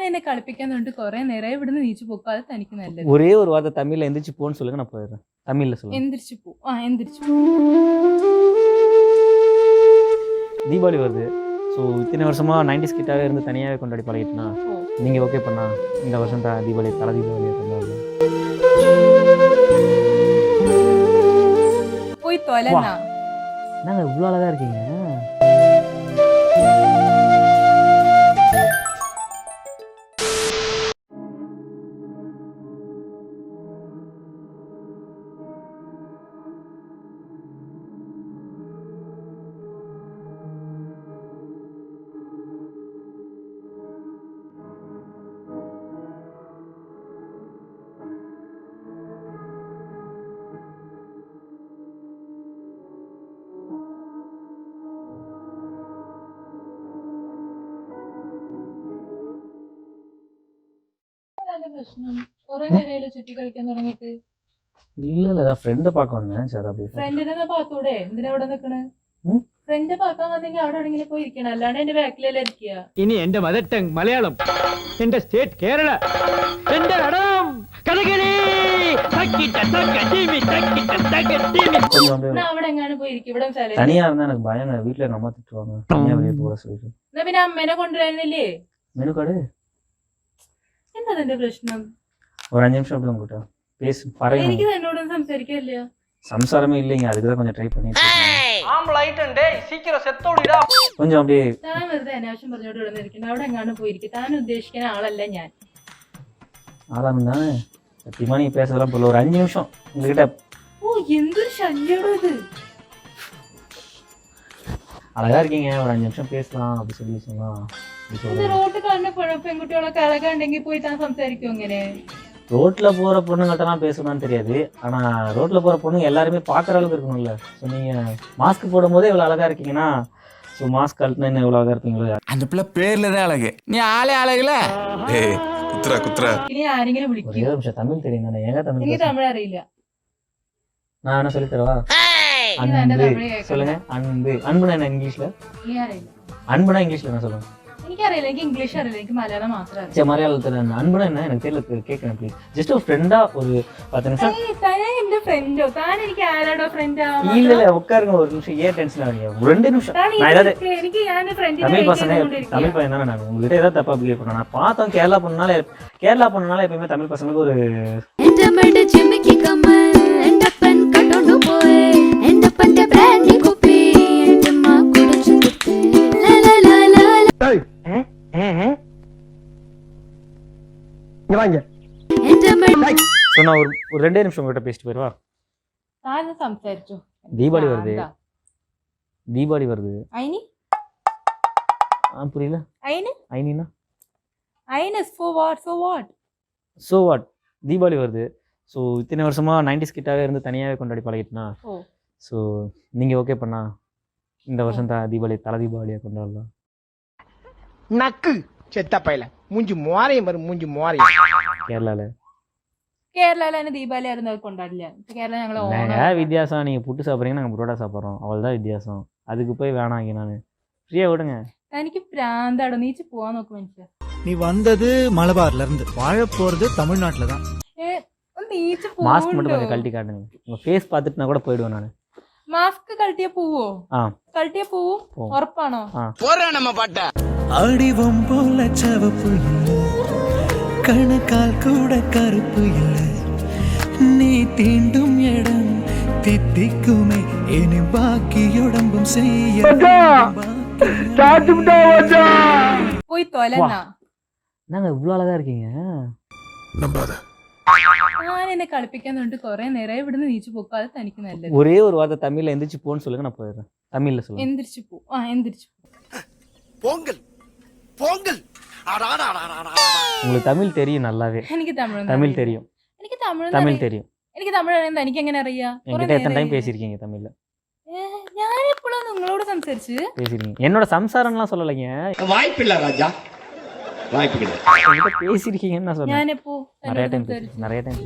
എന്നെ കളിപ്പിക്കാൻ തൊട്ട് കുറെ നേരം ഇവിടുന്ന് നീച്ചു പോക്കാതെ തനിക്ക് നല്ലത് ஒரே ஒரு வார்த்தை தமிழ்ல எந்திரிச்சு போன்னு சொல்லுங்க நான் போயிடுறேன் தமிழ்ல சொல்லுங்க എന്തിരിച്ചു പോ ആ എന്തിരിച്ചു പോ தீபாவளி வருது ஸோ இத்தனை வருஷமா நைன்டிஸ் கிட்டாவே இருந்து தனியாகவே கொண்டாடி பழகிட்டுனா ஓ. நீங்க ஓகே பண்ணா இந்த வருஷம் தான் தீபாவளி தலை தீபாவளி கொண்டாடலாம் പോയി തൊലന്നാ நாங்கள் இவ்வளோ அழகா இருக்கீங்க പ്രശ്നം കുറെ നേരം ചുറ്റി കളിക്കാൻ തുടങ്ങിയിട്ട് இல்லை இல்லை ஃப்ரெண்டை பார்க்க வந்தேன் சரி அப்படி ഫ്രണ്ടിനെ പാത്തൂടെ എന്തിനാ അവിടെ നിക്കണ് ഉം? ഫ്രണ്ട് പാക്കാൻ വന്നെങ്കിൽ അവിടെ എവിടെങ്കിലും പോയി ഇരിക്കണം അല്ലാണ്ട് എന്റെ ബാക്കിലല്ലേ ഇരിക്കുക ഇനി എന്റെ മദർ ടങ് മലയാളം എന്റെ സ്റ്റേറ്റ് കേരള എന്റെ നടനം കഥകളി തക്കിട്ട തക്ക ടീമി തക്കിട്ട തക്ക ടീമി கொஞ்சம் அப்படியே എന്നാ അവിടെ എങ്ങാനും പോയി ഇരിക്കും ഇവിടെ സ്ഥലം தனியா இருந்தா எனக்கு பயம் வீட்டில் எங்கள் அம்மா திட்டுவாங்க தனியாக வெளியே போக சொல்லிட்டு എന്നാ പിന്നെ അമ്മേനെ കൊണ്ടുവരുന്നില്ലേ மெனு கார்டு അതിന്റെ പ്രശ്നം? ஒரு அஞ்சு நிமிஷம் அப்படியே உங்ககிட்ட பேசு എനിക്ക് പറயணும் തന്നോടും സംസാരിക്കാറില്ല சம்சாரமே இல்லைங்க அதுக்கு தான் கொஞ்சம் ட்ரை பண்ணிட்டு இருக்கேன். ஆம்பளைட்டன் டேய் சீக்கிரம் செத்தோடிடா சத்தியமா நீ பேசலாம் போல ஒரு அஞ்சு நிமிஷம் உங்ககிட்ட ഓ എന്തൊരു அழகா இருக்கீங்க ஒரு அஞ்சு நிமிஷம் பேசலாம் அப்படி சொல்லி சொன்னா റോട്ട് കാണുന്ന പെൺ- പെൺകുട്ടികളൊക്കെ അഴകാണ്ടെങ്കിൽ പോയി താൻ സംസാരിക്കും അങ്ങനെ ரோட்ல போற பொண்ணுங்கள்ட்டலாம் பேசணும்னு தெரியாது ஆனா ரோட்ல போற பொண்ணுங்க எல்லாருமே பாக்குற அளவுக்கு இருக்கணும்ல ஸோ நீங்க மாஸ்க் போடும் போதே இவ்வளவு அழகா இருக்கீங்கன்னா ஸோ மாஸ்க் கழட்டினா என்ன இவ்வளவு அழகா இருப்பீங்களோ அந்த பிள்ளை பேர்ல தான் அழகு நீ ஆளே அழகுல ஏய் குத்துறா குத்துறா ഇനി ആരെങ്കിലും ஒரே വിളിക്കും ஒரு நிமிஷம் தமிழ் தெரியும் தானே ஏங்க தமிழ் എനിക്ക് பேசுறீங்க? തമിഴ് അറിയില്ല நான் என்ன சொல்லி தரவா ഇനി വേണ്ട அன்பு തമിഴ് കേൾക്കണ്ട. சொல்லுங்க அன்பு அன்புனா என்ன இங்கிலீஷ்ல ഇനി അറിയില്ല அன்புனா இங்கிலீஷ்ல என்ன சொல்லுங்க എനിക്കറിയില്ല എനിക്ക് ഇംഗ്ലീഷ് അറിയില്ല എനിക്ക് മലയാളം മാത്രം അറിയാം சரி மலையாளத்துல என்ன அன்புனா என்ன எனக்கு தெரியல கேட்கறேன் ப்ளீஸ் ஜஸ்ட் ஒரு ஃப்ரெண்டா ஒரு பத்து நிமிஷம் താൻ എന്റെ ഫ്രണ്ടോ താൻ എനിക്ക് ആരാടോ ഫ്രണ്ട് இல்ல இல்ல உட்காருங்க ஒரு நிமிஷம் ஏன் டென்ஷன் ஆகுங்க ஒரு ரெண்டு நிமிஷம் நான் ஏதாவது എനിക്ക് ഞാൻ ഫ്രണ്ടിനെ தமிழ் பசங்க தமிழ் பையன் தானே நான் உங்ககிட்ட ஏதாவது தப்பா பிஹேவ் பண்ண நான் பார்த்தோம் கேரளா பொண்ணுனால கேரளா பொண்ணுனால எப்பயுமே தமிழ் பசங்களுக்கு ஒரு എന്റെ മടി ചിമ്മിക്ക് കമ്മൽ എന്റെ പെൻ കട്ടോണ്ടു പോയെ എന്റെ മടി ஸோ நான் ஒரு ஒரு ரெண்டே நிமிஷம் உங்ககிட்ட பேசிட்டு போயிடுவா താൻ സംസാരിച്ചു தீபாவளி வருது தீபாவளி வருது അയിന് ஆ புரியல അയിന് ஐனினா അയിന് ഫോ വാട്ട് ഫോ വാട്ട് ஸோ வாட் தீபாவளி வருது ஸோ இத்தனை வருஷமா நைன்டிஸ் கிட்டாவே இருந்து தனியாகவே கொண்டாடி பழகிட்டுனா ஓ. ஸோ நீங்கள் ஓகே பண்ணா இந்த வருஷம் தான் தீபாவளி தலை தீபாவளியாக கொண்டாடலாம் നക്ക് ചെത്തപ്പയല മൂഞ്ചി മോറയും വരും മൂഞ്ചി മോറയും கேரளாவில் കേരളയിൽ തന്നെ ദീപാവലി ആയിരുന്നു അത് കൊണ്ടാടില്ല ഇപ്പൊ കേരള ഞങ്ങൾ என்னங்க ഓണം வித்தியாசம் நீங்கள் புட்டு சாப்பிட்றீங்க நாங்கள் புரோட்டா சாப்பிட்றோம் அவள் தான் வித்தியாசம் அதுக்கு போய் வேணாங்க நான் ஃப்ரீயாக விடுங்க തനിക്ക് പ്രാന്താടോ നീച്ച് പോവാൻ നോക്കും മനുഷ്യ நீ வந்தது மலபார்ல இருந்து வாழ போறது தமிழ்நாட்டுல தான் നീച്ച് மாஸ்க் மட்டும் പോവുണ്ടോ கொஞ்சம் கழட்டி காட்டுங்க உங்கள் ஃபேஸ் பார்த்துட்டு நான் கூட போயிடுவேன் நான் മാസ്ക് കളിട്ടിയ പോവോ ആ. കളിട്ടിയ പോവും പോവും. ഉറപ്പാണോ പോരാ നമ്മ പാട്ട அடிவம் போல சவப்பு இல்லை கணுக்கால் கூட கருப்பு இல்லை நீ தீண்டும் இடம் தித்திக்குமே இனி பாக்கி உடம்பும் செய்ய പോയി തൊലന്നാ நாங்கள் இவ்வளோ அழகாக இருக்கீங்க நம்பாத ഞാൻ എന്നെ കളിപ്പിക്കാൻ തൊട്ട് കുറെ നേരം ഇവിടുന്ന് നീച്ചു പോക്കാതെ തനിക്ക് നല്ലത് ஒரே ஒரு வார்த்தை தமிழில் எந்திரிச்சு போன்னு சொல்லுங்க நான் போயிடுறேன் தமிழில் சொல்லுங்க എന്തിരിച്ചു പോ ആ എന്തിരിച്ചു പോ. பொங்கல் பொங்கல் உங்களுக்கு தமிழ் தெரியும் நல்லாவே എനിക്ക് തമിഴ് தமிழ் தெரியும் എനിക്ക് തമിഴ് தமிழ் தெரியும் എനിക്ക് തമിഴ് അറിയാം തനിക്ക് എങ്ങനെ അറിയാം കുറെ என்கிட்ட எத்தனை டைம் നേരായി. பேசியிருக்கீங்க தமிழ்ல ഏ, ഞാൻ എപ്പോഴാണ് നിങ്ങളോട് സംസാരിച്ച് பேசியிருக்கீங்க என்னோட சம்சாரம்லாம் சொல்லலைங்க വായ്പില്ല രാജാ വായ്പ കിട്ടും என்கிட்ட பேசியிருக்கீங்கன்னு நான் சொன்னேன் ഞാനെപ്പോ நிறைய തന്നോട് டைம் സംസാരിച്ചു நிறைய டைம்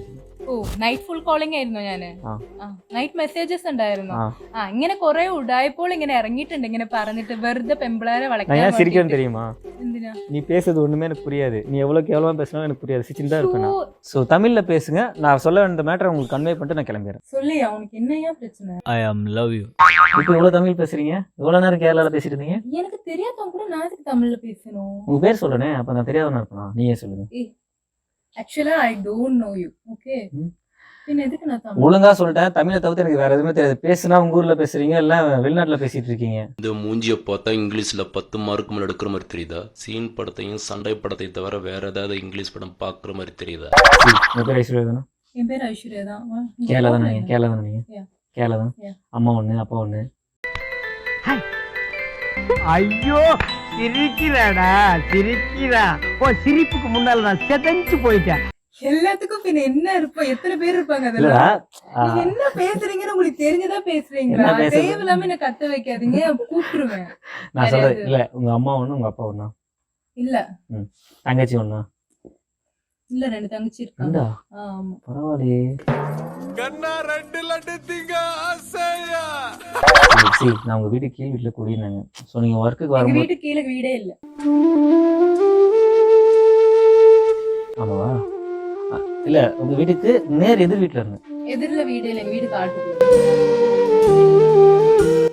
ഓ നൈറ്റ് ഫുൾ കോളിംഗ് ആയിരുന്നു ഞാന് ആ. നൈറ്റ് മെസ്സേജസ് ഉണ്ടായിരുന്നു ആ. ആ ഇങ്ങനെ കുറെ ഉടായപ്പോൾ ഇങ്ങനെ ഇറങ്ങിയിട്ടുണ്ട് ഇങ്ങനെ പറഞ്ഞിട്ട് വെറുതെ പെമ്പിളാരെ நான் വളയ്ക്കാൻ ஏன் சிரிக்கிறேன்னு വേണ്ടിയിട്ട്. தெரியுமா എന്തിനാ நீ பேசுறது ஒண்ணுமே எனக்கு புரியாது நீ எவ்வளவு கேவலமா பேசினாலும் எனக்கு புரியாது சிரிச்சுன்னு தான் இருப்பேன் ஓ, ஸோ தமிழ்ல பேசுங்க நான் சொல்ல வேண்டிய மேட்டரை உங்களுக்கு கன்வே பண்ணிட்டு நான் கிளம்பிடுறேன் சொல்லியா உனக்கு என்னையா பிரச்சனை ஐ ஆம் லவ் யூ இப்போ இவ்வளவு தமிழ் பேசுறீங்க இவ்வளவு நேரம் கேரளால பேசிட்டு இருந்தீங்க எனக்கு தெரியாதவங்க கூட நான் எதுக்கு தமிழ்ல பேசணும் உங்க பேர் சொல்லுனே அப்ப நான் தெரியாதவனா இருப்பேனா நீயே சொல்லுங்க ஆக்சுவலா I don't know you okay ஒழுங்கா சொல்லிட்டேன். தமிழை தவிர்த்து எனக்கு வேற எதுவுமே தெரியாது. பேசுனா உங்க ஊர்ல பேசுறீங்க இல்ல வெளிநாட்டுல பேசிட்டு இருக்கீங்க? இந்த மூஞ்சியை பார்த்தா இங்கிலீஷில் பத்து மார்க் மேலே எடுக்கிற மாதிரி தெரியுதா? சீன் படத்தையும் சண்டை படத்தையும் தவிர வேற ஏதாவது இங்கிலீஷ் படம் பார்க்குற மாதிரி தெரியுதா? சரி, உங்க பேர் ஐஸ்வர்யா தானே? என் பேர் ஐஸ்வர்யா தான். கேரளா தானே நீங்க? கேரளா தானே நீங்க. கேரளா தானே. அம்மா ஒண்ணு அப்பா ஒண்ணு. ஐயோ! சிரிக்கிறாடா சிரிக்கிறா. ஓ சிரிப்புக்கு முன்னால நான் செதஞ்சு போயிட்டேன். எல்லாத்துக்கும் பின்ன என்ன இருப்போம் எத்தனை பேர் இருப்பாங்க அதெல்லாம்? நீங்க என்ன பேசுறீங்கன்னு உங்களுக்கு தெரிஞ்சதா பேசுறீங்களா? தேவையில்லாம என்ன கத்த வைக்காதீங்க கூப்பிட்டுருவேன். நான் தெரியாது. இல்ல உங்க அம்மா ஒண்ணு உங்க அப்பா ஒண்ணா? இல்ல. தங்கச்சி ஒண்ணா? இல்ல ரெண்டு தங்கச்சி இருக்காங்க. ஆமா. பரவாயில்லையே. கண்ணா ரெண்டு லட்டு திங்க ஆசையா? சரி, நான் உங்க வீட்டுக்கு கீழ் வீட்டுல குடியிருந்தாங்க ஸோ நீங்க ஒர்க்குக்கு எங்க வரும்போது வீட்டு கீழே வீடே இல்ல. ஆமாவா? இல்ல உங்க வீட்டுக்கு நேர் எதிர் வீட்டுல இருந்தேன் எதிரில வீடே இல்ல வீடு காட்டுக்குள்ள.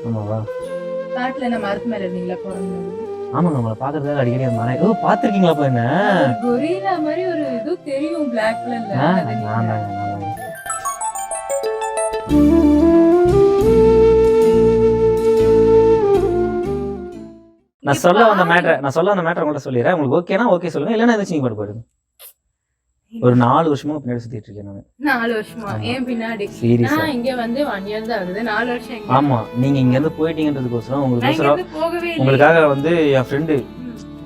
ஆமாவா? காட்டுல என்ன மரத்து மேல இருந்தீங்களா பிறந்தது ஆமாங்க உங்களை பாக்குறதுக்காக அடிக்கடி அந்த மரம் ஓ பாத்திருக்கீங்களா அப்ப என்ன? கொரிலா மாதிரி ஒரு இது தெரியும் பிளாக் கலர்ல நான் நான் சொல்ல வந்த மேட்டர் நான் சொல்ல வந்த மேட்டர் உங்கள்ட்ட சொல்லிடுறேன். உங்களுக்கு ஓகேனா ஓகே சொல்லுங்க இல்லைன்னா எதாச்சும் நீங்க பாட்டு போயிடுங்க. ஒரு நாலு வருஷமா பின்னாடி சுத்திட்டு இருக்கேன் நான். நாலு வருஷமா. ஏன் பின்னாடி? சீரியஸா. நான் இங்க வந்து ஒன் இயர் தான் ஆகுது நாலு வருஷம். ஆமா. நீங்க இங்க இருந்து போயிட்டீங்கன்றதுக்கோசரம் நான் உங்களுக்கு உங்களுக்காக வந்து என் ஃப்ரெண்டு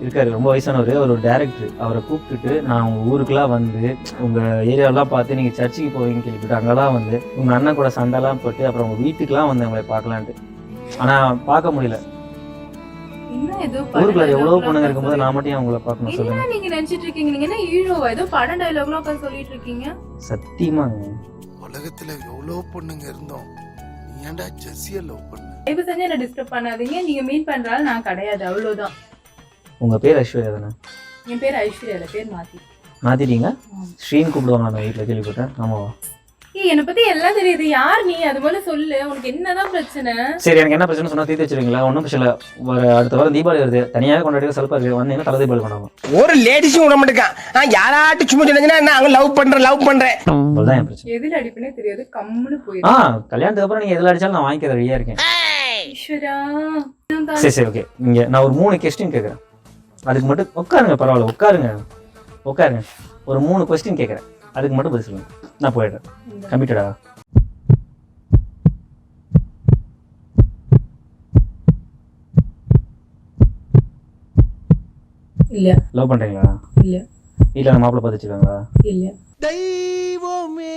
இருக்காரு ரொம்ப வயசானவர். அவர் ஒரு டேரக்டர் அவரை கூப்பிட்டுட்டு நான் உங்க ஊருக்குலாம் வந்து உங்க ஏரியாவெல்லாம் பார்த்து நீங்க சர்ச்சுக்கு போவீங்கன்னு கேள்விப்பட்டு அங்கெல்லாம் வந்து உங்க அண்ணன் கூட சண்டைலாம் போட்டு அப்புறம் உங்க வீட்டுக்குலாம் வந்து உங்களை பார்க்கலான்ட்டு. ஆனா பார்க்க முடியல. ஊருக்குள்ள எவ்வளவு பொண்ணுங்க இருக்கும்போது நான் மட்டும் ஏன் உங்களை பார்க்கணும் என்ன சொல்லுங்க. நீங்க நினைச்சிட்டு இருக்கீங்க? நீங்க என்ன ஹீரோவா ஏதோ படம் டைலாக்லாம் உட்காந்து சொல்லிட்டு இருக்கீங்க? சத்தியமாங்க. உலகத்துல எவ்வளவு பொண்ணுங்க இருந்தோம். நீ ஏன்டா ஜெஸ்ஸிய லவ் பண்ண? செஞ்சு என்ன டிஸ்டர்ப் பண்ணாதீங்க. நீங்க மீன் பண்றாலும் நான் கிடையாது. அவ்வளவுதான். உங்க பேர் ஐஸ்வர்யா தானே? என் பேர் ஐஸ்வர்யா. இல்ல பேர் மாத்தி. மாத்திட்டீங்க. ஸ்ரீன் கூப்பிடுவாங்க அந்த வீட்டில் கேள்விப்பட்டேன். ஆமாவா? என்னை பத்தி எல்லாம் தெரியுது. யார் நீ? அது போல சொல்லு. உனக்கு என்னதான் பிரச்சனை? சரி எனக்கு என்ன பிரச்சனை சொன்னா தீர்த்து வச்சிருவீங்களா ஒன்றும் பிரச்சனை இல்லை. வர அடுத்த வாரம் தீபாவளி வருது. தனியாக கொண்டாடி சல்பா இருக்கு வந்தீங்கன்னா தலை தீபாவளி கொண்டாடும் ஒரு லேடிஸும் விட மாட்டேங்கான் யாராட்டும் சும்மா சொன்னீங்கன்னா நான் லவ் பண்றேன் லவ் பண்றேன். அவ்வளோதான் என் பிரச்சனை. எதில் அடிப்பனே தெரியாது. கம்முன்னு ஆ போயிரு கல்யாணத்துக்கு அப்புறம் நீங்க எதில் அடிச்சாலும் நான் வாங்கிக்க ரெடியா இருக்கேன். ஈஸ்வரா சரி சரி ஓகே இங்க நான் ஒரு மூணு கொஸ்டின் கேட்குறேன் அதுக்கு மட்டும் உட்காருங்க பரவாயில்ல உட்காருங்க. உட்காருங்க. ஒரு மூணு கொஸ்டின் கேட்குறேன் அதுக்கு மட்டும் பதில் சொல்லுங்க. நான் போயிடுறேன். கமிட்டடா இல்ல. லவ் பண்றீங்களா? இல்ல. வீட்டில் மாப்பிள்ளை பார்த்து வச்சுருக்காங்களா இல்ல. தெய்வமே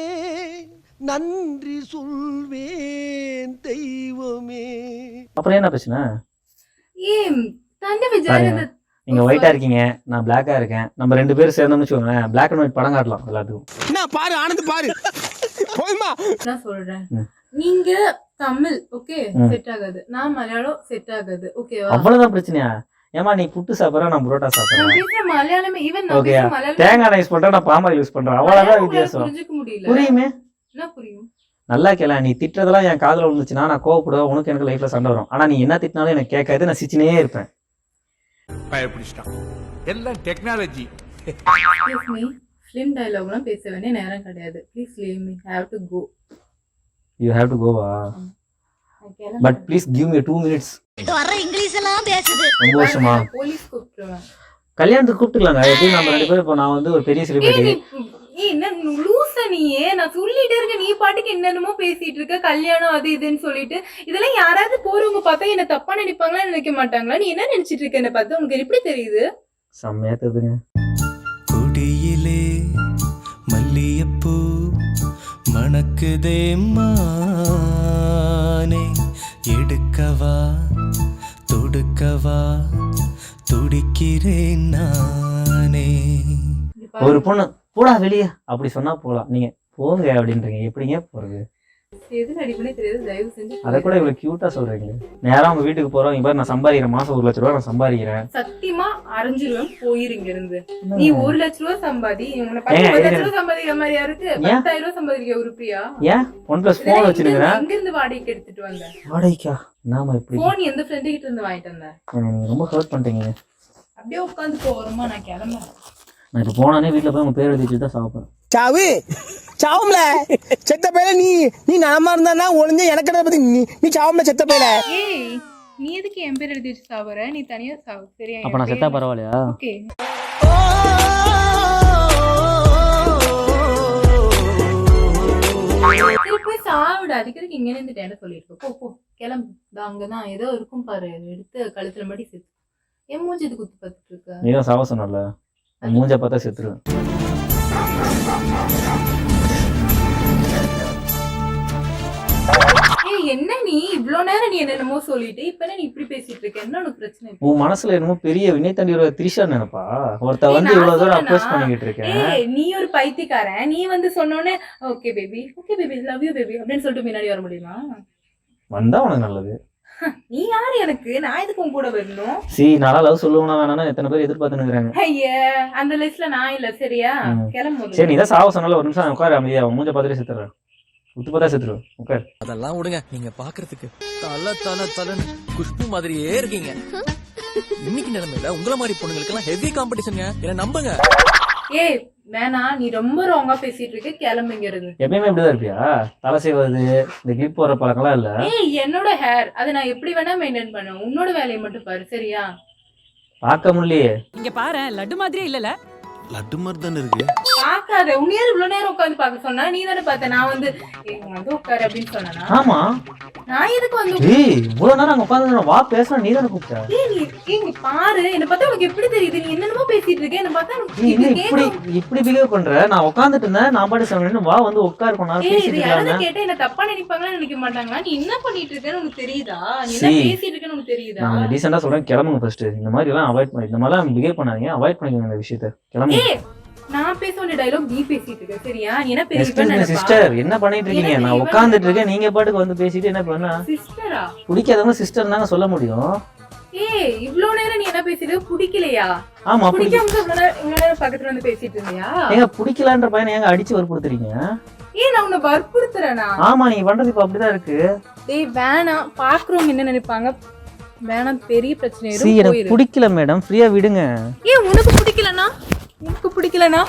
நன்றி சொல்வேன் தெய்வமே. அப்புறம் என்ன பிரச்சனை? ஏய் தண்டை விஜய். நீங்க ஒயிட்டா இருக்கீங்க நான் பிளாக்கா இருக்கேன். நம்ம ரெண்டு பேரும் சேர்ந்தோம்னு வச்சுக்கோங்களேன் பிளாக் அண்ட் ஒயிட் படம் காட்டலாம் எல்லாத்துக்கும். என்ன பாரு ஆனந்த் பாரு. நான் சொல்றேன். நீங்க தமிழ் ஓகே. செட் ஆகாது. நான் மலையாளம் செட் ஆகாது ஓகேவா? அவ்வளவுதான் பிரச்சனையா? ஏமா நீ புட்டு சாப்பிட்ற நான் புரோட்டா சாப்பிட்றேன். மலையாளமே ஈவன் தேங்காய் ரைஸ் பண்றேன் நான் பாமாயில் யூஸ் பண்றேன். அவ்வளவுதான் வித்தியாசம். புரிஞ்சுக்க முடியல. புரியுமே? என்ன புரியும்? நல்லா கேள நீ திட்டுறதெல்லாம் என் காதுல விழுந்துச்சுன்னா நான் கோவப்படுவேன் உனக்கு எனக்கு லைஃப்ல சண்டை வரும். ஆனா நீ என்ன திட்டினாலும் எனக்கு கேட்காது நான் சிச்சினே இருப்பேன். பயப்பிடிச்சிட்டான். எல்லாம் டெக்னாலஜி ஃபிலிம் டயலாக்லாம் பேச வேண்டிய நேரம் கிடையாது. Please leave me have to go you have to go but please give me two minutes வர இங்கிலீஷ் எல்லாம் பேசுது. ரொம்ப வருஷமா போலீஸ் கூப்பிட்டுருவேன். கல்யாணத்துக்கு கூப்பிட்டுக்கலாங்க. எப்படி நம்ம ரெண்டு பேரும் இப்போ நான் வந்து ஒரு பெரிய ஏய் செலிபிரிட்டி நீ என்ன லூச நீயே. நான் சொல்லிட்டே இருக்க நீ பாட்டுக்கு என்னென்னமோ பேசிட்டு இருக்க. கல்யாணம் அது இதுன்னு சொல்லிட்டு. இதெல்லாம் யாராவது போறவங்க பார்த்தா என்ன தப்பா நினைப்பாங்களா நினைக்க மாட்டாங்களா? நீ என்ன நினைச்சிட்டு இருக்க? என்ன பார்த்து உனக்கு எப்படி தெரியுது? செம்மையா தெரியுதுங்க. மணக்குதே மானே. எடுக்கவா? தொடுக்கவா? துடிக்கிறேன் நானே. ஒரு பொண்ணு போடா வெளியே. அப்படி சொன்னா போலாம். நீங்க போங்க அப்படின்றீங்க. எப்படிங்க போறது? அதை கூட இவ்வளவு கியூட்டா சொல்றீங்க நேரா உங்க வீட்டுக்கு போறோம். இங்க நான் சம்பாதிக்கிறேன் மாசம் ஒரு லட்ச ரூபா நான் சம்பாதிக்கிறேன். சத்தியமா அரைஞ்சிருவேன் போயிரு இங்க இருந்து நீ ஒரு லட்ச ரூபா சம்பாதி சம்பாதிக்கிற மாதிரியா இருக்கு? ஏன்? பத்தாயிரம் ரூபா சம்பாதிக்க உருப்பியா? ஏன்? ஒன் பிளஸ் போன் எங்க இருந்து வாடகைக்கு எடுத்துட்டு வந்த? வாடகைக்கா? நாம இப்படி? போன் எந்த ஃப்ரெண்டு கிட்ட இருந்து வாங்கிட்டு வந்த? எனக்கு நீங்க ரொம்ப ஹர்ட் பண்ணிட்டீங்க. அப்படியே உட்காந்து போறோமா நான் கிளம்புறேன். நான் இப்போ போனானே வீட்டுல போய் உங்க பேர் எழுதி வச்சுட்டு தான் சாப்பிடுறேன். சாவு. சாவும்ல. செத்த பையல நீ நீ நலமா இருந்தா ஒளிஞ்ச எனக்கு என்ன பத்தி நீ நீ சாவும்ல செத்த பையல. ஏய் நீ எதுக்கு என் பேர் எழுதி வச்சு சாவற? நீ தனியா சாவு. சரியா அப்ப நான் செத்தா பரவாயில்லையா? ஓகே. போய் சாவிட. அடிக்கிறதுக்கு இங்க இருந்துட்டு என்ன சொல்லிருக்க போ போ. கிளம்பு. அங்கதான் ஏதோ இருக்கும் பாரு. எடுத்து கழுத்துல மடி செத்து. என் மூஞ்சி இது குத்து பார்த்துட்டு இருக்க? நீ தான் சாவ சொன்னல. மூஞ்ச பார்த்தா செத்துருவேன். என்ன நீ? இவ்ளோ நேரம் நீ என்னென்னமோ சொல்லிட்டு இப்ப நீ இப்படி பேசிட்டு இருக்க? என்ன உனக்கு பிரச்சனை? உன் மனசுல என்னமோ பெரிய வினை தாண்டி ஒரு திரிஷா நினைப்பா? ஒருத்த வந்து இவ்வளவு தூரம்? அப்ரோச் பண்ணிக்கிட்டு இருக்கேன். நீ ஒரு பைத்தியக்காரன். நீ வந்து சொன்னோனே okay baby okay baby love you baby அப்படின்னு சொல்லிட்டு முன்னாடி வர முடியுமா? வந்தா உனக்கு நல்லது. நீ யாரு எனக்கு? நான் எதுக்கு உன் கூட வரணும்? சி நல்லா லவ் சொல்லுவேனா வேணாம்னு எத்தனை பேர் எதிர்பார்த்துன்னு இருக்கிறாங்க ஐய அந்த லிஸ்ட்ல நான் இல்ல சரியா. கிளம்பு சரி நீ தான் சாவ சொன்னால ஒரு நிமிஷம் உட்காரு அமைதியா. அவன் மூஞ்ச பார்த்துட்டு செத்துறேன் உத்து பார்த்தா செத்துருவேன் உட்கார். அதெல்லாம் விடுங்க நீங்க பாக்குறதுக்கு தல தல தலன்னு குஷ்பு மாதிரியே இருக்கீங்க. இன்னைக்கு நிலைமையில உங்கள மாதிரி பொண்ணுங்களுக்கு எல்லாம் ஹெவி காம்படிஷனுங்க என்ன நம்புங்க. ஏய் வேணா நீ ரொம்ப ராங்கா பேசிட்டு இருக்க கிளம்புங்க இருந்து எப்பயுமே இப்படிதான் இருப்பியா? தலை செய்வது இந்த கிளிப் போடுற பழக்கம்லாம் இல்ல? ஏய் என்னோட ஹேர் அதை நான் எப்படி வேணா மெயின்டைன் பண்ணுவேன். உன்னோட வேலையை மட்டும் பாரு சரியா? பார்க்க முடியலையே. இங்க பாரு லட்டு மாதிரியே இல்லல. லட்டு மாதிரி தானே இருக்கு? பாக்காத உன்னையார் இவ்வளவு நேரம் உட்காந்து பார்க்க சொன்னா நீ தானே பார்த்த நான் வந்து வந்து உட்காரு அப்படின்னு சொன்னா ஆமா. நான் எதுக்கு வந்து ஏய் இவ்வளவு நேரம் அங்க உட்காந்து வா பேசுறேன் நீ தானே கூப்பிட்ட? ஏய் நீ இங்க பாரு என்ன பார்த்தா உனக்கு எப்படி தெரியுது? நீ என்னென்னமோ பேசிட்டு இருக்க என்ன பார்த்தா நீ இப்படி இப்படி பிஹேவ் பண்ற? நான் உட்காந்துட்டு இருந்தேன் நான் பாட்டு சொன்னேன்னு வா வந்து உட்காரு இது பேசிட்டு இருக்காங்க கேட்டா என்ன தப்பா நினைப்பாங்களா நினைக்க மாட்டாங்களா? நீ என்ன பண்ணிட்டு இருக்கேன்னு உனக்கு தெரியுதா? நீ என்ன. பேசிட்டு இருக்கேன்னு உனக்கு தெரியுதா? நான் டீசெண்டா சொல்றேன் கிளம்புங்க ஃபர்ஸ்ட் இந்த மாதிரி எல்லாம் அவாய்ட் பண்ணி இந்த மாதிரிலாம் பிஹேவ் பண்ணாதீங்க அவாய்ட் பண்ணிக்கோங்க இந்த விஷயத்த. கிளம்புங்க. ஏய் நான் பேச வேண்டிய டைலாக் நீ பேசிட்டு இருக்க சரியா? நீ என்ன சிஸ்டர் பண்ணிட்டு இருக்கீங்க? நான் இருக்கேன். நீங்க பாட்டுக்கு வந்து பேசிட்டு என்ன பண்ணா சிஸ்டரா பிடிக்காதவங்க சிஸ்டர் தாங்க சொல்ல முடியும். ஏய் இவ்ளோ நேரம் நீ என்ன பேசிட்டு பிடிக்கலையா ஆமா பிடிக்க பிடிக்காம இவ்வளவு நேரம் இவ்வளவு நேரம் பக்கத்துல வந்து பேசிட்டு இருந்தியா? ஏங்க பிடிக்கலான்ற பையனை ஏங்க அடிச்சு வற்புறுத்துறீங்க? ஏய் நான் உன்னை வற்புறுத்துறேனா? ஆமா நீங்க பண்றது இப்ப அப்படிதான் இருக்கு. டேய் வேணாம் பாக்குறவங்க என்ன நினைப்பாங்க? வேணாம் பெரிய பிரச்சனை எனக்கு பிடிக்கல மேடம் ஃப்ரீயா விடுங்க. ஏன் உனக்கு பிடிக்கலனா உனக்கு பிடிக்கலனா?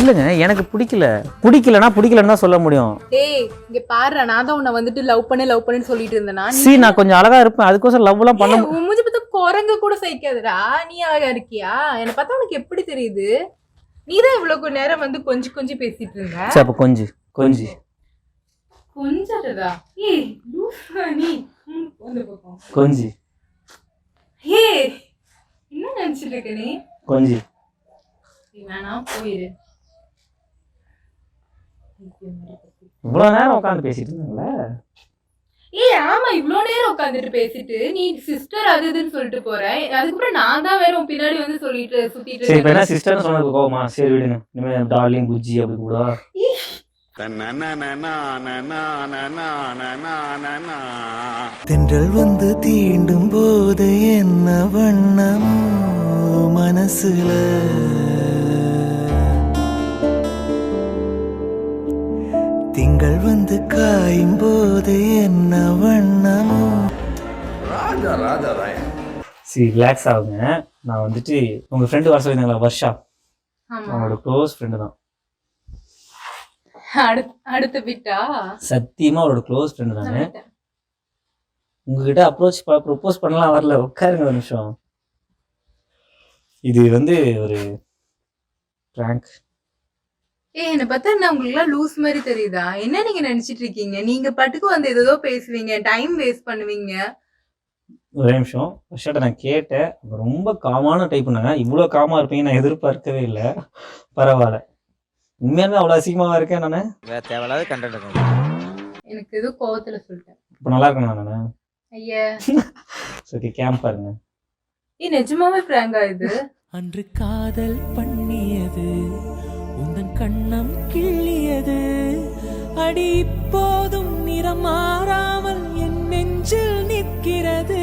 இல்லைங்க எனக்கு பிடிக்கல. பிடிக்கலனா பிடிக்கலன்னு தான் சொல்ல முடியும். டேய் இங்க பாரு நான் தான் உன்னை வந்துட்டு லவ் பண்ணு லவ் பண்ணுன்னு சொல்லிட்டு இருந்தேனா. நீ சி நான் கொஞ்சம் அழகா இருப்பேன். அதுக்கோசரம் லவ் எல்லாம் பண்ண உன் மூஞ்சி பார்த்தா குரங்கு கூட சகிக்காதுடா. நீ அழகா இருக்கியா? என்னை பார்த்தா உனக்கு எப்படி தெரியுது? நீதான் இவ்வளவு நேரம் வந்து கொஞ்சம் கொஞ்சம் பேசிட்டு இருந்த. சரி அப்ப கொஞ்சி கொஞ்சி. கொஞ்சடா ஏய் லூசா நீ. வந்து பக்கம் கொஞ்சி. ஏய் என்ன நினைச்சிட்டு இருக்க நீ? கொஞ்சி. நீ வேணாம் போயிரு. இவ்வளவு நேரம் உட்காந்து பேசிட்டு இருந்தாங்களே? ஏய் ஆமா இவ்ளோ நேரம் உட்காந்துட்டு பேசிட்டு நீ சிஸ்டர் அது இதுன்னு சொல்லிட்டு போற. அதுக்கப்புறம் நான் தான் வேற உன் பின்னாடி வந்து சொல்லிட்டு சுத்திட்டு சரி இப்ப என்ன. சிஸ்டர்னு சொன்னதுக்கு கோவமா? சரி விடுங்க. இனிமே டார்லிங் குஜி அப்படி கூட. தென்றல் வந்து தீண்டும் போது என்ன வண்ணம் மனசுல திங்கள் வந்து காயும் போது என்ன வண்ணமோ சரி ரிலாக்ஸ் ஆகுங்க நான் வந்துட்டு உங்க ஃப்ரெண்டு வர சொல்லியிருந்தாங்களா வர்ஷா அவங்களோட க்ளோஸ் ஃப்ரெண்டு தான் அடுத்த பிட்டா சத்தியமா அவரோட க்ளோஸ் ஃப்ரெண்டு நான். உங்ககிட்ட அப்ரோச் ப்ரொப்போஸ் பண்ணலாம் வரல. உட்காருங்க ஒரு நிமிஷம். இது வந்து ஒரு ப்ராங்க் ஏய் என்ன பார்த்தா என்ன உங்களுக்கு எல்லாம் லூஸ் மாதிரி தெரியுதா? என்ன நீங்க நினைச்சிட்டு இருக்கீங்க? நீங்க பாட்டுக்கு வந்து ஏதோ பேசுவீங்க டைம் வேஸ்ட் பண்ணுவீங்க. ஒரே நிமிஷம். வர்ஷாட்ட நான் கேட்டேன். ரொம்ப காமான டைப் பண்ணாங்க இவ்வளோ காமா இருப்பீங்க நான் எதிர்பார்க்கவே இல்லை. பரவாயில்ல. உண்மையாலுமே அவ்வளோ அசிங்கமாக இருக்கேன் நான். தேவையில்லாத கண்டென்ட் எனக்கு ஏதோ கோவத்துல சொல்லிட்டேன். இப்போ நல்லா இருக்கேன் நான். ஐயா. சரி கேம்ப் பாருங்க. ஏய் நிஜமாவே பிராங்கா இது? அன்று காதல் பண்ணியது உந்தன் கண்ணம் கிள்ளியது. அடி இப்போதும் நிறம் மாறாமல் என் நெஞ்சில் நிற்கிறது.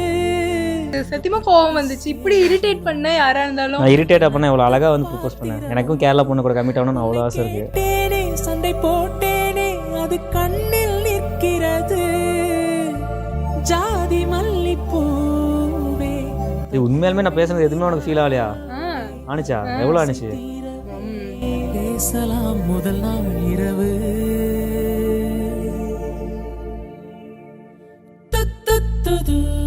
எனக்கு சத்தியமா கோவம் வந்துச்சு. இப்படி இரிட்டேட் பண்ண யாரா இருந்தாலும். இரிட்டேட் பண்ண இவ்வளோ அழகா வந்து ப்ரப்போஸ் பண்ணேன். எனக்கும் கேரளா பொண்ணு கூட கமிட் ஆகணும்னு அவ்வளோ ஆசை இருக்கு. சண்டை போட்டேனே அது கண்ணில் நிற்கிறது. ஜாதி மல்லிப்பூவே. உண்மையாலுமே நான் பேசுனது எதுவுமே உனக்கு ஃபீல் ஆகலையா? ஆனிச்சா எவ்வளோ ஆனிச்சு பேசலாம் முதல் நாள் இரவு. do do